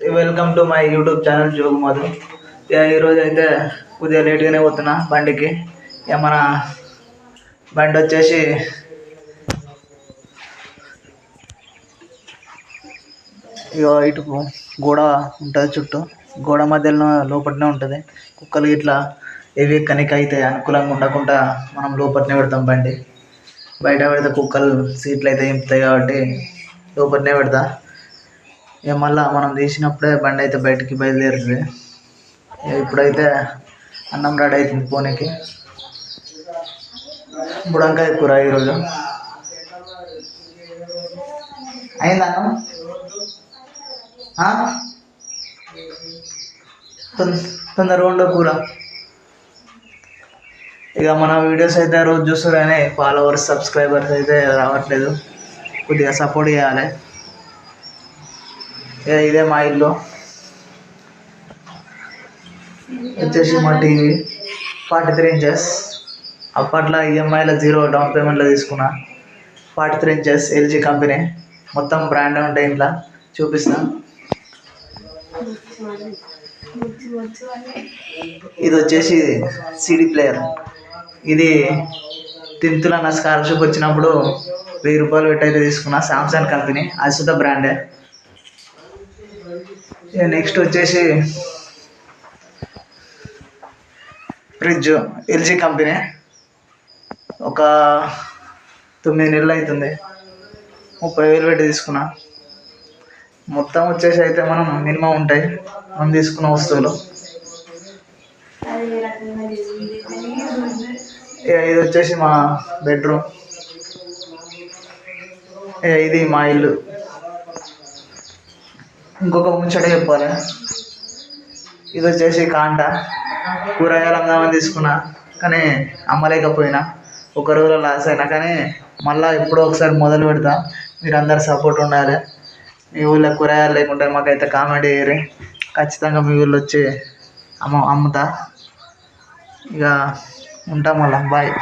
Welcome to my YouTube channel Jogu Madhu ఇక ఈరోజు అయితే కొద్దిగా లేట్గానే పోతున్నా బండికి. ఇక మన బండి వచ్చేసి ఇక ఇటు గోడ ఉంటుంది చుట్టూ. గోడ మధ్యలో లోపలనే ఉంటుంది. కుక్కలు ఇట్లా ఏవి కనిక అయితే అనుకూలంగా ఉండకుండా మనం లోపలనే పెడతాం బండి. బయట పెడితే కుక్కలు సీట్లు అయితే ఇంపుతాయి కాబట్టి లోపలనే పెడతా. ఇక మళ్ళీ మనం తీసినప్పుడే బండి అయితే బయటికి బయలుదేరుతుంది ఇక ఇప్పుడైతే అన్నం రెడీ అవుతుంది పోనీకి. బుడంకాయ కూర ఈరోజు. అయిందా అన్నం? తొందర ఉండో కూర. ఇక మన వీడియోస్ అయితే రోజు చూస్తారు కానీ ఫాలోవర్స్ సబ్స్క్రైబర్స్ అయితే రావట్లేదు. కొద్దిగా సపోర్ట్ చేయాలి. ఇదే మా ఇల్లు. వచ్చేసి మా టీవీ. ఫార్టీ త్రీ ఇంచెస్ అప్పట్లో ఈఎంఐలో జీరో డౌన్ పేమెంట్లో తీసుకున్నా. Forty three inches LG company మొత్తం బ్రాండ్ ఉంటాయి ఇంట్లో. చూపిస్తాం. ఇది వచ్చేసి సిడి ప్లేయర్ ఇది టెన్త్లో నా స్కాలర్షిప్ వచ్చినప్పుడు వెయ్యి రూపాయలు పెట్టి అయితే తీసుకున్నా సామ్సంగ్ కంపెనీ అది సుధా బ్రాండే నెక్స్ట్ వచ్చేసి ఫ్రిడ్జ్ ఎల్జీ కంపెనీ. ఒక తొమ్మిది నెలలు అవుతుంది ముప్పై వేలు పెట్టి తీసుకున్నా. మొత్తం వచ్చేసి అయితే మనం మినిమం ఉంటాయి. మనం తీసుకున్న వస్తువులు. ఇది వచ్చేసి మా బెడ్రూమ్. ఇది మా ఇల్లు. ఇంకొక ముచ్చట చెప్పాలి. ఇది వచ్చేసి కాంట. కూరగాయలు అమ్దామని తీసుకున్నా కానీ అమ్మలేకపోయినా. ఒక రోజులో లాస్ అయినా కానీ మళ్ళీ ఎప్పుడో ఒకసారి మొదలు పెడతా. మీరందరు సపోర్ట్ ఉండాలి. మీ ఊళ్ళో కూరగాయలు లేకుంటే మాకైతే కామెడీ చేయరు. ఖచ్చితంగా మీ ఊళ్ళో వచ్చి అమ్మ అమ్ముతా. ఇక ఉంటాం మళ్ళీ. బాయ్